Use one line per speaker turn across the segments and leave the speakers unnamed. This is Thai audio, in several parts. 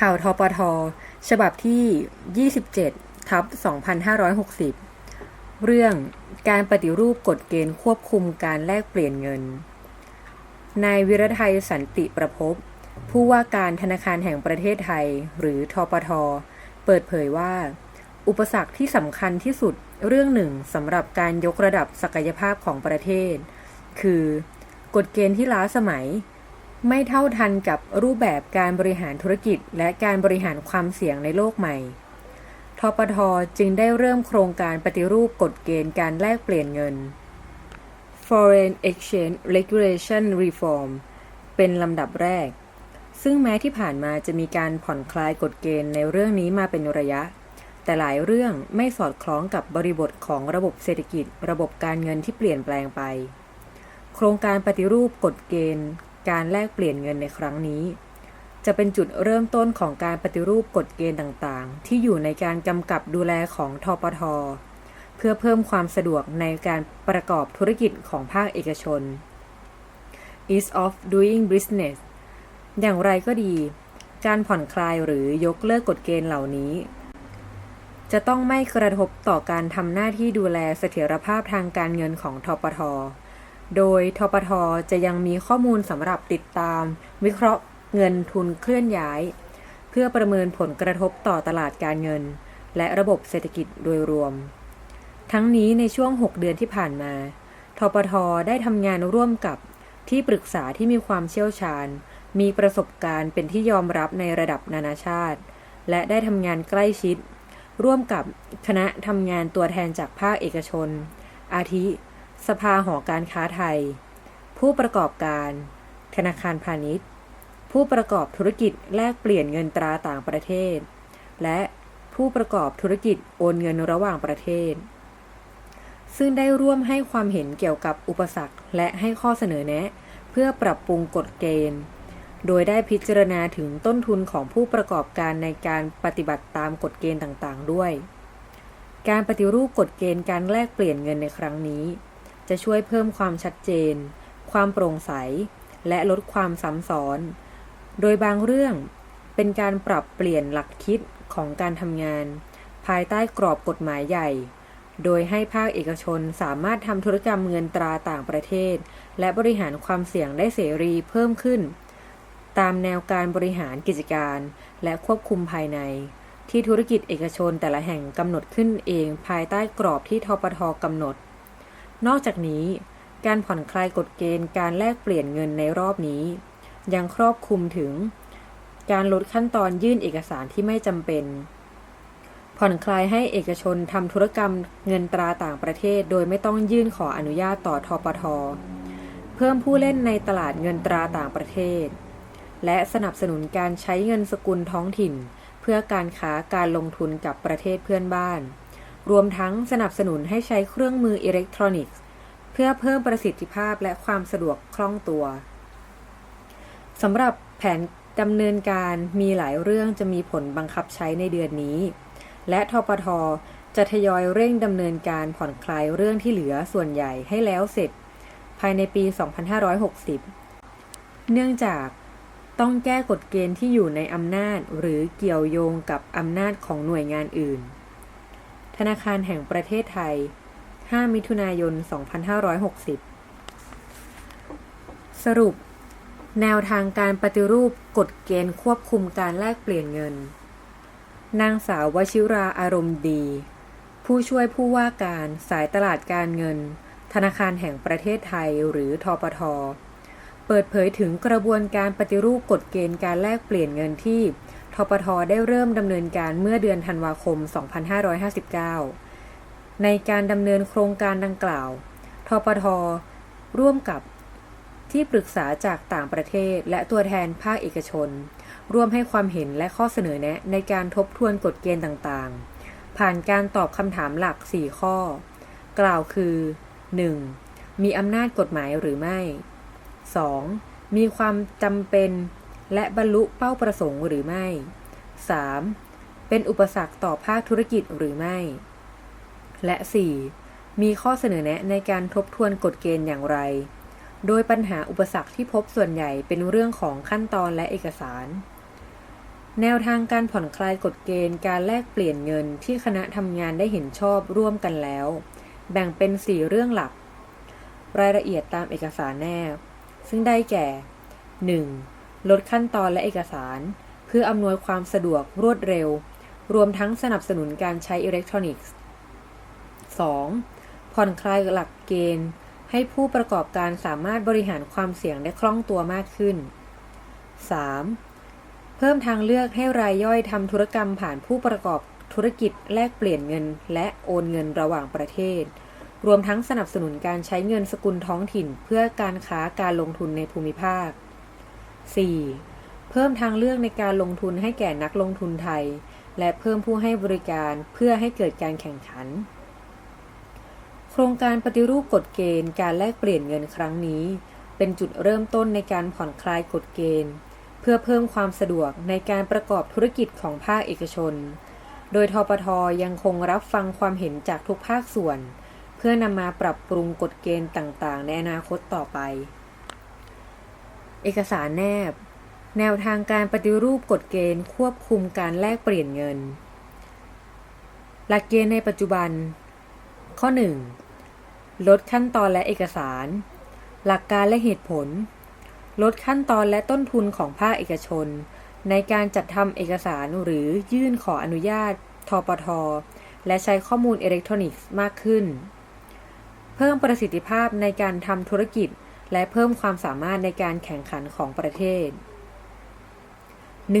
ข่าวทปท ฉบับที่ 27 ทับ 2560 เรื่องการปฏิรูปกฎเกณฑ์ควบคุมการแลกเปลี่ยนเงิน นายวิรไทยสันติประพบ ผู้ว่าการธนาคารแห่งประเทศไทย หรือทปท เปิดเผยว่า อุปสรรคที่สำคัญที่สุดเรื่องหนึ่งสำหรับการยกระดับศักยภาพของประเทศ คือกฎเกณฑ์ที่ล้าสมัย ไม่เท่าทันกับรูปแบบการบริหารธุรกิจ และการบริหารความเสี่ยงในโลกใหม่ ทปทจึงได้เริ่มโครงการปฏิรูปกฎเกณฑ์การแลกเปลี่ยนเงิน Foreign Exchange Regulation Reform เป็นลำดับแรก ซึ่งแม้ที่ผ่านมาจะมีการผ่อนคลายกฎเกณฑ์ในเรื่องนี้มาเป็นระยะ แต่หลายเรื่องไม่สอดคล้องกับบริบทของระบบเศรษฐกิจ ระบบการเงินที่เปลี่ยนแปลงไป โครงการปฏิรูปกฎเกณฑ์ การแลกเปลี่ยนเงินในครั้งนี้ จะเป็นจุดเริ่มต้นของการปฏิรูปกฎเกณฑ์ต่างๆ ที่อยู่ในการกำกับดูแลของทปท เพื่อเพิ่มความสะดวกในการประกอบธุรกิจของภาคเอกชน ease of doing business อย่างไรก็ดี การผ่อนคลายหรือยกเลิกกฎเกณฑ์เหล่านี้ จะต้องไม่กระทบต่อการทำหน้าที่ดูแลเสถียรภาพทางการเงินของทปท โดยทปทจะยังมีข้อมูลสำหรับติดตาม วิเคราะห์เงินทุนเคลื่อนย้าย เพื่อประเมินผลกระทบต่อตลาดการเงิน และระบบเศรษฐกิจโดยรวม ทั้งนี้ในช่วง 6 เดือนที่ผ่านมาทปทได้ทำงานร่วมกับที่ปรึกษาที่มีความเชี่ยวชาญ มีประสบการณ์เป็นที่ยอมรับในระดับนานาชาติ และได้ทำงานใกล้ชิด ร่วมกับคณะทำงานตัวแทนจากภาคเอกชน อาทิ สภาหอการค้าไทย ผู้ประกอบการ ธนาคารพาณิชย์ ผู้ประกอบธุรกิจแลกเปลี่ยนเงินตราต่างประเทศ และผู้ประกอบธุรกิจโอนเงินระหว่างประเทศ ซึ่งได้ร่วมให้ความเห็นเกี่ยวกับอุปสรรคและให้ข้อเสนอแนะ เพื่อปรับปรุงกฎเกณฑ์ โดยได้พิจารณาถึงต้นทุนของผู้ประกอบการในการปฏิบัติตามกฎเกณฑ์ต่างๆ ด้วย การปฏิรูปกฎเกณฑ์การแลกเปลี่ยนเงินในครั้งนี้ จะช่วยเพิ่มความชัดเจน ความโปร่งใส และลดความซ้ำซ้อน โดยบางเรื่องเป็นการปรับเปลี่ยนหลักคิดของการทำงาน ภายใต้กรอบกฎหมายใหญ่ โดยให้ภาคเอกชนสามารถทำธุรกรรมเงินตราต่างประเทศ และบริหารความเสี่ยงได้เสรีเพิ่มขึ้น ตามแนวการบริหารกิจการ และควบคุมภายใน ที่ธุรกิจเอกชนแต่ละแห่งกำหนดขึ้นเองภายใต้กรอบที่ทปทกำหนด นอกจากนี้ การผ่อนคลายกฎเกณฑ์การแลกเปลี่ยนเงินในรอบนี้ ยังครอบคลุมถึง การลดขั้นตอนยื่นเอกสารที่ไม่จำเป็น ผ่อนคลายให้เอกชนทำธุรกรรมเงินตราต่างประเทศ โดยไม่ต้องยื่นขออนุญาตต่อทปทเพิ่มผู้เล่นในตลาดเงินตราต่างประเทศ และสนับสนุนการใช้เงินสกุลท้องถิ่น เพื่อการค้าการลงทุนกับประเทศเพื่อนบ้าน รวมทั้งสนับสนุนให้ใช้เครื่องมืออิเล็กทรอนิกส์ เพื่อเพิ่มประสิทธิภาพและความสะดวกคล่องตัวสำหรับแผนดำเนินการมีหลายเรื่องจะมีผลบังคับใช้ในเดือนนี้ และทปทจะทยอยเร่งดำเนินการผ่อนคลายเรื่องที่เหลือส่วนใหญ่ให้แล้วเสร็จ ภายในปี 2560 เนื่องจากต้องแก้กฎเกณฑ์ที่อยู่ในอำนาจหรือเกี่ยวโยงกับอำนาจของหน่วยงานอื่น ธนาคารแห่งประเทศไทย 5 มิถุนายน 2560 สรุป แนวทางการปฏิรูปกฎเกณฑ์ควบคุมการแลกเปลี่ยนเงิน นางสาววชิราอารมณ์ดี ผู้ช่วยผู้ว่าการสายตลาดการเงิน ธนาคารแห่งประเทศไทยหรือทปท เปิดเผยถึงกระบวนการปฏิรูปกฎเกณฑ์การแลกเปลี่ยนเงินที่ ทปทได้เริ่มดำเนินการเมื่อเดือนธันวาคม 2559 ในการดำเนินโครงการดังกล่าว ทปท ร่วมกับที่ปรึกษาจากต่างประเทศและตัวแทนภาคเอกชน ร่วมให้ความเห็นและข้อเสนอแนะในการทบทวนกฎเกณฑ์ต่างๆ ผ่านการตอบคำถามหลัก 4 ข้อ กล่าวคือ 1. มีอำนาจกฎหมายหรือไม่ 2. มีความจำเป็น และบรรลุเป้าประสงค์หรือไม่ 3. เป็นอุปสรรคต่อภาคธุรกิจหรือไม่ และ 4. มีข้อเสนอแนะในการทบทวนกฎเกณฑ์อย่างไร โดยปัญหาอุปสรรคที่พบส่วนใหญ่เป็นเรื่องของขั้นตอนและเอกสาร แนวทางการผ่อนคลายกฎเกณฑ์การแลกเปลี่ยนเงินที่คณะทำงานได้เห็นชอบร่วมกันแล้ว แบ่งเป็น 4 เรื่องหลัก รายละเอียดตามเอกสารแนบ ซึ่งได้แก่ 1. ลดขั้นตอนและเอกสาร เพื่ออำนวยความสะดวกรวดเร็ว รวมทั้งสนับสนุนการใช้อิเล็กทรอนิกส์ 2. ผ่อนคลายหลักเกณฑ์ ให้ผู้ประกอบการสามารถบริหารความเสี่ยงได้คล่องตัวมากขึ้น 3. เพิ่มทางเลือกให้รายย่อยทำธุรกรรมผ่านผู้ประกอบธุรกิจแลกเปลี่ยนเงิน และโอนเงินระหว่างประเทศ รวมทั้งสนับสนุนการใช้เงินสกุลท้องถิ่น เพื่อการค้าการลงทุนในภูมิภาค 4. เพิ่มทางเลือกในการลงทุนให้แก่นักลงทุนไทย และเพิ่มผู้ให้บริการเพื่อให้เกิดการแข่งขัน โครงการปฏิรูปกฎเกณฑ์การแลกเปลี่ยนเงินครั้งนี้ เป็นจุดเริ่มต้นในการผ่อนคลายกฎเกณฑ์ เพื่อเพิ่มความสะดวกในการประกอบธุรกิจของภาคเอกชน โดยทปทยังคงรับฟังความเห็นจากทุกภาคส่วน เพื่อนำมาปรับปรุงกฎเกณฑ์ต่างๆ ในอนาคตต่อไป เอกสารแนบ แนวทางการปฏิรูปกฎเกณฑ์ควบคุมการแลกเปลี่ยนเงิน หลักเกณฑ์ในปัจจุบัน ข้อ 1. ลดขั้นตอนและเอกสาร หลักการและเหตุผล ลดขั้นตอนและต้นทุนของภาคเอกชน ในการจัดทำเอกสารหรือยื่นขออนุญาตทปท และใช้ข้อมูลอิเล็กทรอนิกส์มากขึ้น เพิ่มประสิทธิภาพในการทำธุรกิจ และเพิ่มความสามารถในการแข่งขันของประเทศ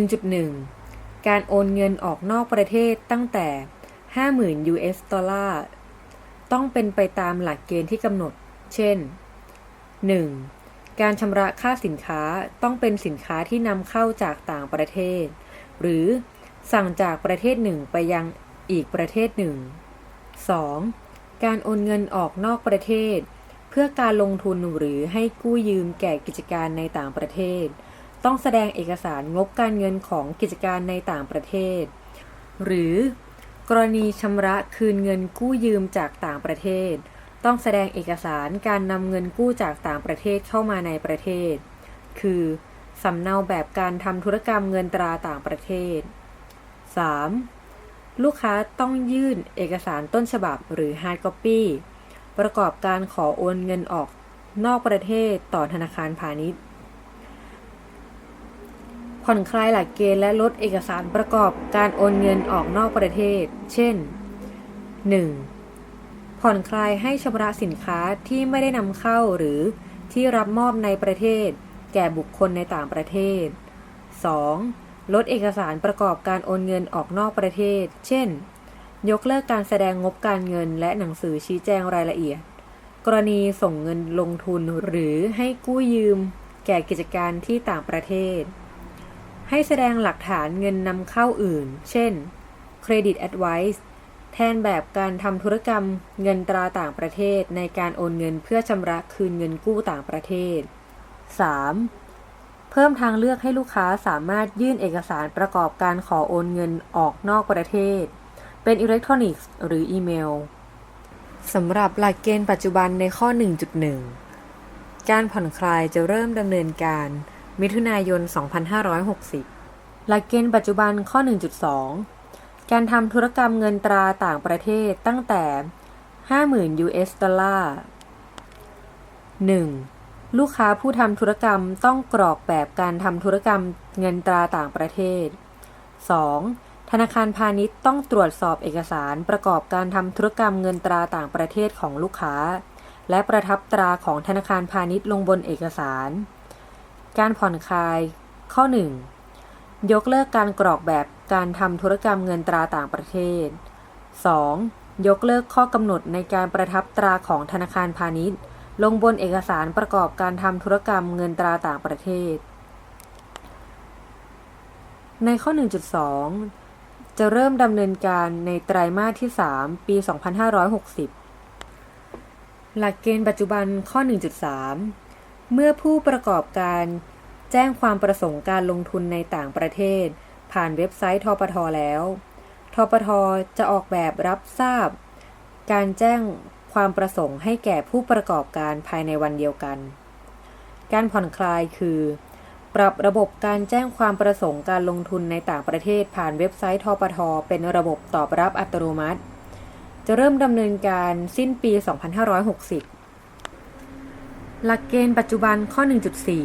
1.1 การโอนเงินออกนอกประเทศตั้งแต่ 50,000 US ดอลลาร์ต้องเป็นไปตามหลักเกณฑ์ที่กำหนด เช่น 1. การชำระค่าสินค้าต้องเป็นสินค้าที่นำเข้าจากต่างประเทศ หรือสั่งจากประเทศหนึ่งไปยังอีกประเทศหนึ่ง 2. การโอนเงินออกนอกประเทศ เพื่อการลงทุนหรือให้กู้ยืมแก่กิจการในต่างประเทศ ต้องแสดงเอกสารงบการเงินของกิจการในต่างประเทศ หรือกรณีชำระคืนเงินกู้ยืมจากต่างประเทศ ต้องแสดงเอกสารการนำเงินกู้จากต่างประเทศเข้ามาในประเทศ คือสำเนาแบบการทำธุรกรรมเงินตราต่างประเทศ 3. ลูกค้าต้องยื่นเอกสารต้นฉบับหรือ hard copy ประกอบการขอโอนเงินออกนอกประเทศต่อธนาคารพาณิชย์ ผ่อนคลายหลักเกณฑ์และลดเอกสารประกอบการโอนเงินออกนอกประเทศ เช่น 1. ผ่อนคลายให้ชำระสินค้าที่ไม่ได้นำเข้าหรือที่รับมอบในประเทศ แก่บุคคลในต่างประเทศ 2. ลดเอกสารประกอบการโอนเงินออกนอกประเทศ เช่น ยกเลิกการแสดงงบการเงินและหนังสือชี้แจงรายละเอียด กรณีส่งเงินลงทุนหรือให้กู้ยืม แก่กิจการที่ต่างประเทศ ให้แสดงหลักฐานเงินนำเข้าอื่น เช่น Credit Advice แทนแบบการทำธุรกรรมเงินตราต่างประเทศในการโอนเงินเพื่อชำระคืนเงินกู้ต่างประเทศ 3. เพิ่มทางเลือกให้ลูกค้าสามารถยื่นเอกสารประกอบการขอโอนเงินออกนอกประเทศ เป็นอิเล็กทรอนิกส์หรืออีเมลสำหรับหลักเกณฑ์ปัจจุบันในข้อ 1.1 การผ่อนคลายจะเริ่มดำเนินการมิถุนายน 2560 หลักเกณฑ์ปัจจุบันข้อ 1.2 การทำธุรกรรมเงินตราต่างประเทศตั้งแต่ 50,000 US ดอลลาร์ 1. ลูกค้าผู้ทำธุรกรรมต้องกรอกแบบการทำธุรกรรมเงินตราต่างประเทศ 2. ธนาคารพาณิชย์ต้องตรวจสอบเอกสารประกอบการทำธุรกรรมเงินตราต่างประเทศของลูกค้า และประทับตราของธนาคารพาณิชย์ลงบนเอกสาร การผ่อนคลาย ข้อ 1. ยกเลิกการกรอกแบบการทำธุรกรรมเงินตราต่างประเทศ 2. ยกเลิกข้อกำหนดในการประทับตราของธนาคารพาณิชย์ ลงบนเอกสารประกอบการทำธุรกรรมเงินตราต่างประเทศ ในข้อ 1.2 จะเริ่มดำเนินการในไตรมาสที่ 3 ปี 2560 หลักเกณฑ์ปัจจุบันข้อ 1.3 เมื่อผู้ประกอบการแจ้งความประสงค์การลงทุนในต่างประเทศ ผ่านเว็บไซต์ทปทแล้ว ทปทจะออกแบบรับทราบ การแจ้งความประสงค์ให้แก่ผู้ประกอบการภายในวันเดียวกัน การผ่อนคลายคือ ปรับระบบการแจ้งความประสงค์การลงทุนในต่างประเทศผ่านเว็บไซต์ทปท เป็นระบบตอบรับอัตโนมัติ จะเริ่มดำเนินการสิ้นปี 2560 หลักเกณฑ์ปัจจุบันข้อ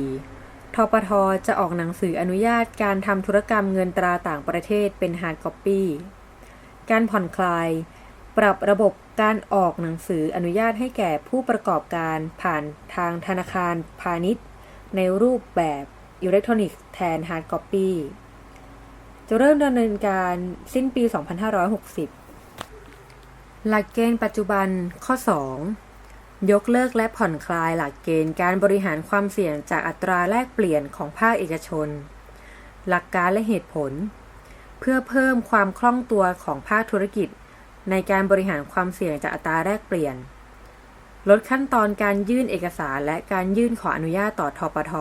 1.4 ทปท จะออกหนังสืออนุญาตการทำธุรกรรมเงินตราต่างประเทศเป็นฮาร์ดคอปปี้การผ่อนคลาย ปรับระบบการออกหนังสืออนุญาตให้แก่ผู้ประกอบการผ่านทางธนาคารพาณิชย์ ในรูปแบบ อิเล็กทรอนิกส์แทนฮาร์ดคอปปี้จะเริ่มดำเนินการสิ้นปี 2560 หลักเกณฑ์ปัจจุบันข้อ 2 ยกเลิกและผ่อนคลายหลักเกณฑ์การบริหารความเสี่ยงจากอัตราแลกเปลี่ยนของภาคเอกชน หลักการและเหตุผล เพื่อเพิ่มความคล่องตัวของภาคธุรกิจ ในการบริหารความเสี่ยงจากอัตราแลกเปลี่ยน ลดขั้นตอนการยื่นเอกสารและการยื่นขออนุญาตต่อทปท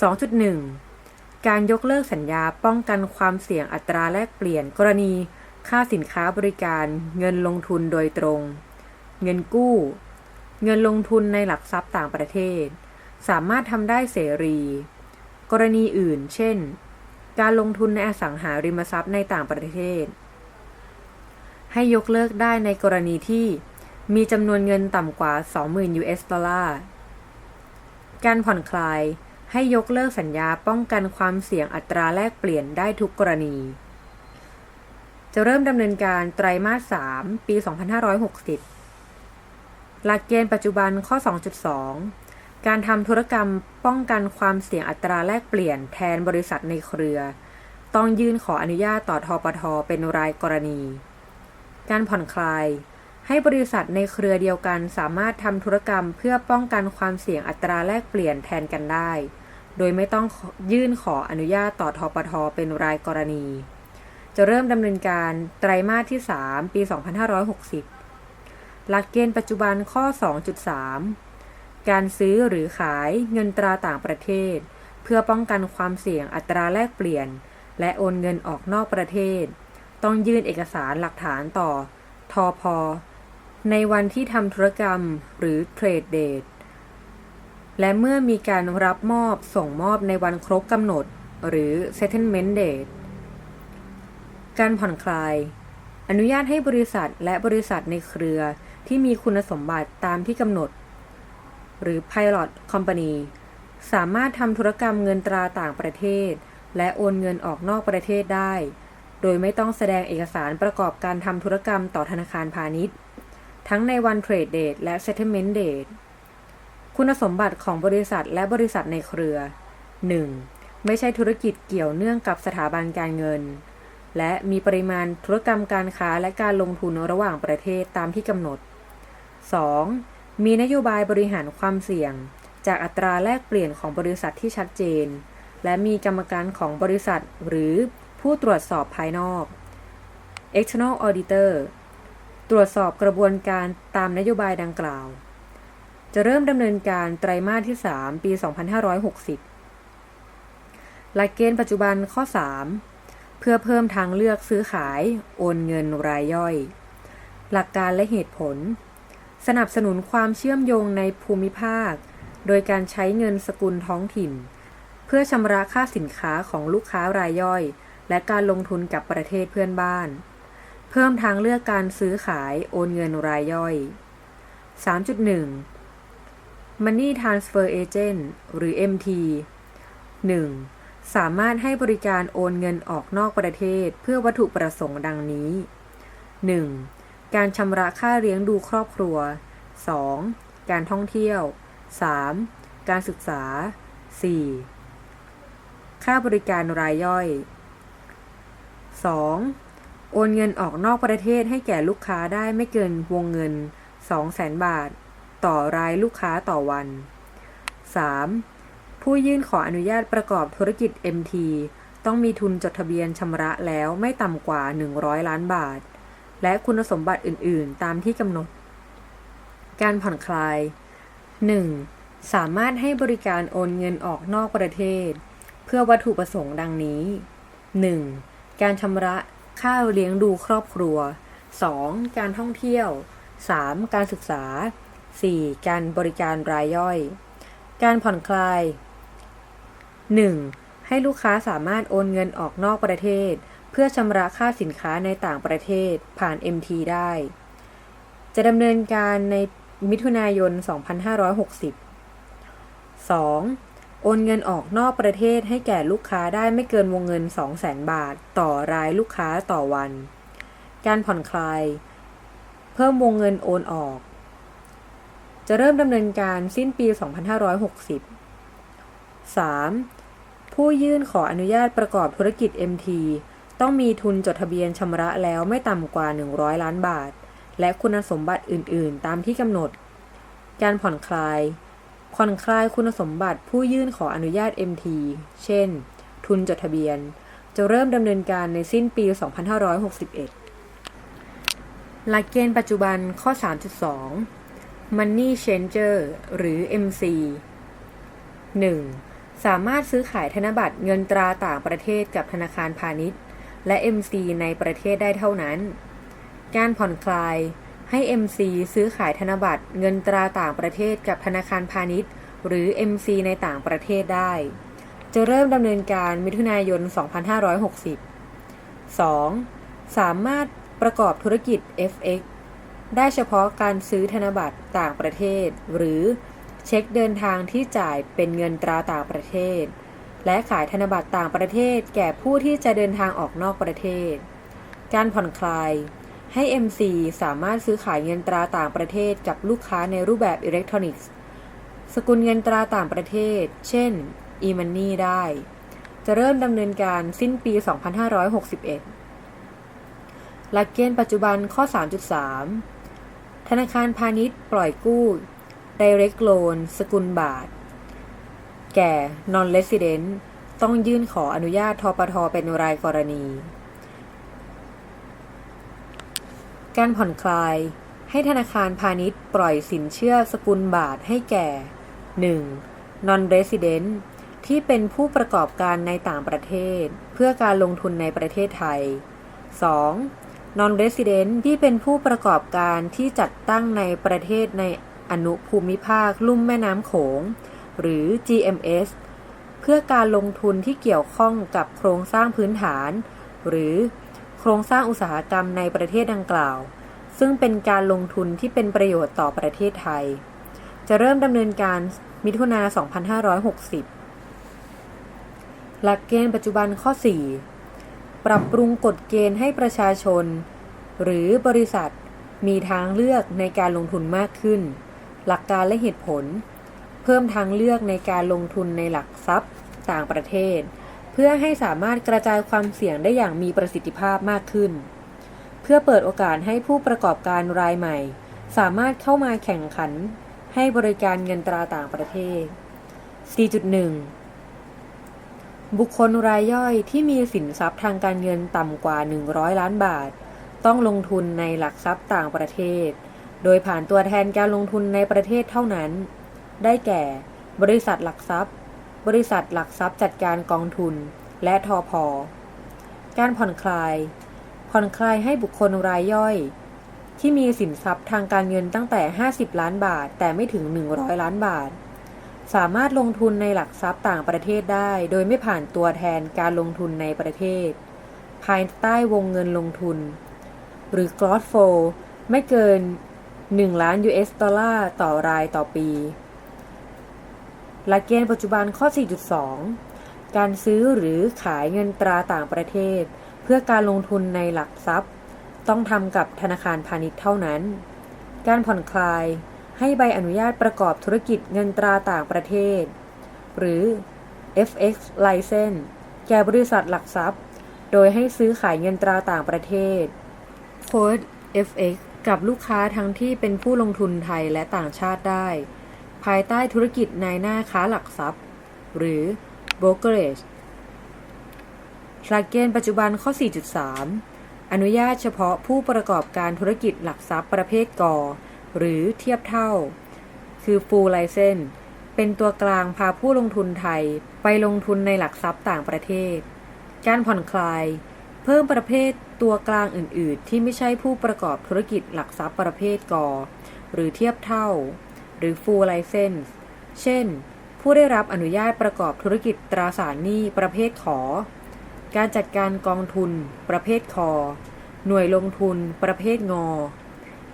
2.1 การยกเลิกสัญญาป้องกันความเสี่ยงอัตราแลกเปลี่ยน กรณี ค่าสินค้าบริการ เงินลงทุนโดยตรง เงินกู้ เงินลงทุนในหลักทรัพย์ต่างประเทศ สามารถทำได้เสรี กรณีอื่น เช่น การลงทุนในอสังหาริมทรัพย์ในต่างประเทศ ให้ยกเลิกได้ในกรณีที่ มีจำนวนเงินต่ำกว่า 20,000 US ดอลลาร์ การผ่อนคลาย ให้ยกเลิกสัญญาป้องกันความเสี่ยงอัตราแลกเปลี่ยนได้ทุกกรณี จะเริ่มดำเนินการไตรมาส 3 ปี 2560 หลักเกณฑ์ปัจจุบันข้อ 2.2 การทำธุรกรรมป้องกันความเสี่ยงอัตราแลกเปลี่ยนแทนบริษัทในเครือ ต้องยื่นขออนุญาตต่อทปทเป็นรายกรณี การผ่อนคลายให้บริษัทในเครือเดียวกันสามารถทำธุรกรรมเพื่อป้องกันความเสี่ยงอัตราแลกเปลี่ยนแทนกันได้ โดยไม่ต้องยื่นขออนุญาตต่อทปทเป็นรายกรณี จะเริ่มดำเนินการไตรมาสที่ 3 ปี 2560 หลักเกณฑ์ปัจจุบันข้อ 2.3 การซื้อหรือขายเงินตราต่างประเทศ เพื่อป้องกันความเสี่ยงอัตราแลกเปลี่ยน และโอนเงินออกนอกประเทศ ต้องยื่นเอกสารหลักฐานต่อทอพอในวันที่ทำธุรกรรมหรือเทรดเดท และเมื่อมีการรับมอบส่งมอบในวันครบกำหนด หรือ settlement date การผ่อนคลาย อนุญาตให้บริษัทและบริษัทในเครือที่มีคุณสมบัติตามที่กำหนด หรือ Pilot Company สามารถทำธุรกรรมเงินตราต่างประเทศ และโอนเงินออกนอกประเทศได้ โดยไม่ต้องแสดงเอกสารประกอบการทำธุรกรรมต่อธนาคารพาณิชย์ ทั้งในวันเทรดเดทและ Settlement Date คุณสมบัติของบริษัทและบริษัทในเครือ 1. ไม่ใช่ธุรกิจเกี่ยวเนื่องกับสถาบันการเงิน และมีปริมาณธุรกรรมการค้าและการลงทุนระหว่างประเทศตามที่กำหนด 2. มีนโยบายบริหารความเสี่ยง จากอัตราแลกเปลี่ยนของบริษัทที่ชัดเจน และมีกรรมการของบริษัท หรือผู้ตรวจสอบภายนอก external auditor ตรวจสอบกระบวนการตามนโยบายดังกล่าว จะเริ่มดำเนินการไตรมาสที่ 3 ปี 2560 หลักเกณฑ์ปัจจุบันข้อ 3 เพื่อเพิ่มทางเลือกซื้อขาย โอนเงินรายย่อย หลักการและเหตุผล สนับสนุนความเชื่อมโยงในภูมิภาค โดยการใช้เงินสกุลท้องถิ่น เพื่อชำระค่าสินค้าของลูกค้ารายย่อย และการลงทุนกับประเทศเพื่อนบ้าน เพิ่มทางเลือกการซื้อขายโอนเงินรายย่อย 3.1 Money Transfer Agent หรือ MT 1. สามารถให้บริการโอนเงินออกนอกประเทศเพื่อวัตถุประสงค์ดังนี้ 1. การชำระค่าเลี้ยงดูครอบครัว 2. การท่องเที่ยว 3. การศึกษา 4. ค่าบริการรายย่อย 2. โอนเงินออกนอกประเทศให้แก่ลูกค้าได้ไม่เกินวงเงิน 200,000 บาท ต่อรายลูกค้าต่อวัน 3. ผู้ยื่นขออนุญาตประกอบธุรกิจ MT ต้องมีทุนจดทะเบียนชำระแล้วไม่ต่ำกว่า 100 ล้านบาท และคุณสมบัติอื่น ๆ ตามที่กำหนด การผ่อนคลาย 1. สามารถให้บริการโอนเงินออกนอกประเทศ เพื่อวัตถุประสงค์ดังนี้ 1. การชำระค่าเลี้ยงดูครอบครัว 2. การท่องเที่ยว 3. การศึกษา 4. การบริการรายย่อย การผ่อนคลาย 1. ให้ลูกค้าสามารถโอนเงินออกนอกประเทศ เพื่อชำระค่าสินค้าในต่างประเทศผ่าน MT ได้ จะดำเนินการในมิถุนายน 2560 2. โอนเงินออกนอกประเทศให้แก่ลูกค้าได้ไม่เกินวงเงิน 200,000 บาท ต่อรายลูกค้าต่อวัน การผ่อนคลาย เพิ่มวงเงินโอนออก จะเริ่มดำเนินการสิ้นปี 2560 3. ผู้ยื่นขออนุญาตประกอบธุรกิจ MT ต้องมีทุนจดทะเบียนชำระแล้วไม่ต่ำกว่า 100 ล้านบาท และคุณสมบัติอื่น ๆ ตามที่กำหนด การผ่อนคลาย ผ่อนคลายคุณสมบัติผู้ยื่นขออนุญาต MT เช่น ทุนจดทะเบียน จะเริ่มดำเนินการในสิ้นปี 2561 หลักเกณฑ์ปัจจุบันข้อ 3.2 Money Changer หรือ MC 1. สามารถซื้อขายธนบัตรเงินตราต่างประเทศกับธนาคารพาณิชย์ และ MC ในประเทศได้เท่านั้น การผ่อนคลายให้ MC ซื้อขายธนบัตรเงินตราต่างประเทศกับธนาคารพาณิชย์ หรือ MC ในต่างประเทศได้ จะเริ่มดำเนินการมิถุนายน 2560 2. สามารถประกอบธุรกิจ FX ได้เฉพาะการซื้อธนบัตรต่างประเทศ หรือเช็คเดินทางที่จ่ายเป็นเงินตราต่างประเทศ และขายธนบัตรต่างประเทศแก่ผู้ที่จะเดินทางออกนอกประเทศ การผ่อนคลาย ให้ MC สามารถซื้อขายเงินตราต่างประเทศกับลูกค้าในรูปแบบอิเล็กทรอนิกส์ สกุลเงินตราต่างประเทศ เช่น e-money ได้ จะเริ่มดำเนินการสิ้นปี 2561 หลักเกณฑ์ปัจจุบันข้อ 3.3 นาคารพาณิชย์ปล่อยกู้ direct loan สกุลบาท แก่ non resident ต้องยื่นขออนุญาตทปทเป็นรายกรณี การผ่อนคลาย ให้ธนาคารพาณิชย์ปล่อยสินเชื่อสกุลบาทให้แก่ 1. non resident ที่เป็นผู้ประกอบการในต่างประเทศ เพื่อการลงทุนในประเทศไทย 2. Non resident ที่เป็นผู้ประกอบการที่จัดตั้งในประเทศในอนุภูมิภาคลุ่มแม่น้ำโขง หรือ GMS เพื่อการลงทุนที่เกี่ยวข้องกับโครงสร้างพื้นฐาน หรือโครงสร้างอุตสาหกรรมในประเทศดังกล่าว ซึ่งเป็นการลงทุนที่เป็นประโยชน์ต่อประเทศไทย จะเริ่มดำเนินการมิถุนา 2560 หลักเกณฑ์ปัจจุบันข้อ 4 ปรับปรุงกฎเกณฑ์ให้ประชาชน หรือบริษัทมีทางเลือกในการลงทุนมากขึ้น หลักการและเหตุผล เพิ่มทางเลือกในการลงทุนในหลักทรัพย์ ต่างประเทศ เพื่อให้สามารถกระจายความเสี่ยงได้อย่างมีประสิทธิภาพมากขึ้น เพื่อเปิดโอกาสให้ผู้ประกอบการรายใหม่ สามารถเข้ามาแข่งขัน ให้บริการเงินตราต่างประเทศ 4.1 บุคคลรายย่อยที่มีสินทรัพย์ทางการเงินต่ำกว่า 100 ล้านบาท ต้องลงทุนในหลักทรัพย์ต่างประเทศ โดยผ่านตัวแทนการลงทุนในประเทศเท่านั้น ได้แก่ บริษัทหลักทรัพย์ บริษัทหลักทรัพย์จัดการกองทุน และทอพอการผ่อนคลาย ผ่อนคลายให้บุคคลรายย่อย ที่มีสินทรัพย์ทางการเงินตั้งแต่ 50 ล้านบาท แต่ไม่ถึง 100 ล้านบาท สามารถลงทุนในหลักทรัพย์ต่างประเทศได้ โดยไม่ผ่านตัวแทนการลงทุนในประเทศ ภายใต้วงเงินลงทุน หรือ gross flow ไม่เกิน 1 ล้าน US ดอลลาร์ต่อรายต่อปี หลักเกณฑ์ปัจจุบันข้อ 4.2 การซื้อหรือขายเงินตราต่างประเทศ เพื่อการลงทุนในหลักทรัพย์ ต้องทำกับธนาคารพาณิชย์เท่านั้น การผ่อนคลาย ให้ใบอนุญาตประกอบธุรกิจเงินตราต่างประเทศ หรือ FX license แก่บริษัทหลักทรัพย์ โดยให้ซื้อขายเงินตราต่างประเทศโค้ด FX กับลูกค้าทั้งที่เป็นผู้ลงทุนไทยและต่างชาติได้ ภายใต้ธุรกิจนายหน้าค้าหลักทรัพย์ หรือ brokerage หลักเกณฑ์ปัจจุบันข้อ 4.3 อนุญาตเฉพาะผู้ประกอบการธุรกิจหลักทรัพย์ประเภทกอ หรือเทียบเท่า คือ full license เป็นตัวกลางพาผู้ลงทุนไทยไปลงทุนในหลักทรัพย์ต่างประเทศ การผ่อนคลาย เพิ่มประเภทตัวกลางอื่น ๆ ที่ไม่ใช่ผู้ประกอบธุรกิจหลักทรัพย์ประเภทกอหรือเทียบเท่า หรือ full license เช่น ผู้ได้รับอนุญาตประกอบธุรกิจตราสารหนี้ประเภทขอ การจัดการกองทุน ประเภทคอหน่วยลงทุน ประเภทงอ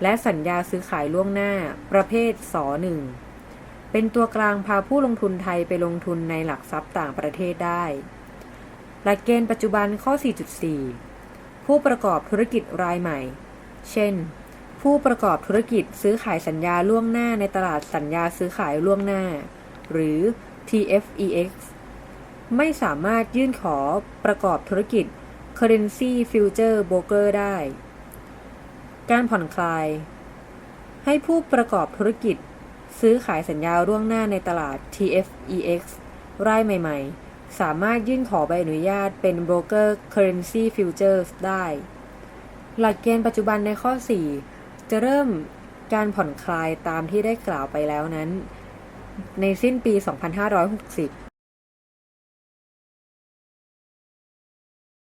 และสัญญาซื้อขายล่วงหน้า ประเภทสหนึ่งเป็นตัวกลางพาผู้ลงทุนไทยไปลงทุนในหลักทรัพย์ต่างประเทศได้ หลักเกณฑ์ปัจจุบันข้อ 4.4 ผู้ประกอบธุรกิจรายใหม่ เช่น ผู้ประกอบธุรกิจซื้อขายสัญญาล่วงหน้าในตลาดสัญญาซื้อขายล่วงหน้า หรือ TFEX ไม่สามารถยื่นขอประกอบธุรกิจ Currency Future Broker ได้ การผ่อนคลาย ให้ผู้ประกอบธุรกิจ ซื้อขายสัญญาล่วงหน้าในตลาด TFEX รายใหม่ ๆ สามารถยื่นขอใบอนุญาตเป็น Broker Currency Futures ได้ หลักเกณฑ์ปัจจุบันในข้อ 4 จะเริ่มการผ่อนคลายตามที่ได้กล่าวไปแล้วนั้น ในสิ้นปี 2560